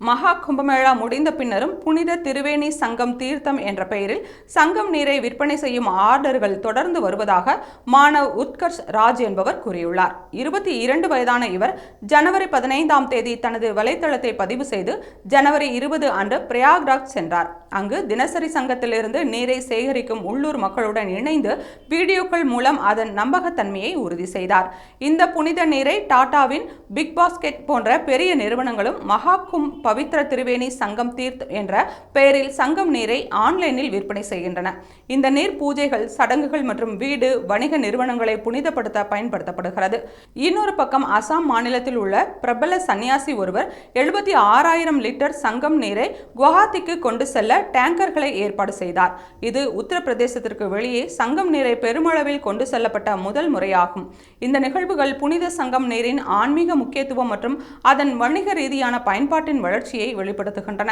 மகா கும்பமேளா முடிந்த பின்னரும் புனித திருவேணி சங்கம் தீர்த்தம் என்ற பெயரில் சங்கம் நீரை விற்பனை செய்யும் ஆர்டர்கள் தொடர்ந்து வருவதாக மாணவ் உத்கர்ஷ் ராஜ் என்பவர் கூறியுள்ளார். இருபத்தி இரண்டு வயதான இவர் ஜனவரி பதினைந்தாம் தேதி தனது வலைத்தளத்தை பதிவு செய்து ஜனவரி இருபது அன்று பிரயாக்ராஜ் சென்றார். அங்கு தினசரி சங்கத்திலிருந்து நீரை சேகரிக்கும் உள்ளூர் மக்களுடன் இணைந்து வீடியோக்கள் மூலம் அதன் நம்பகத்தன்மையை உறுதி செய்தார். இந்த புனித நீரை டாடாவின் பிக் பாஸ்கெட் போன்ற பெரிய நிறுவனங்களும் மகாக்கும் பவித்ர திரிவேணி சங்கம் தீர்த் என்ற பெயரில் சங்கம் நீரை ஆன்லைனில் விற்பனை செய்கின்றன. இந்த நீர் பூஜைகள் சடங்குகள் மற்றும் வீடு வணிக நிறுவனங்களை புனிதப்படுத்த பயன்படுத்தப்படுகிறது. இன்னொரு பக்கம் அசாம் மாநிலத்தில் உள்ள பிரபல சன்னியாசி ஒருவர் எழுபத்தி ஆறாயிரம் லிட்டர் சங்கம் நீரை குவஹாத்திக்கு கொண்டு செல்ல டேங்கர்களை ஏற்பாடு செய்தார். இது உத்தரப்பிரதேசத்திற்கு வெளியே சங்கம் நீரை பெருமளவில் கொண்டு செல்லப்பட்ட முதல் முறையாகும். இந்த நிகழ்வுகள் புனித சங்கம் நீரின் ஆன்மீக முக்கியத்துவம் மற்றும் அதன் வணிக ரீதியான பயன்பாட்டின் வளர்ச்சியை வெளிப்படுத்துகின்றன.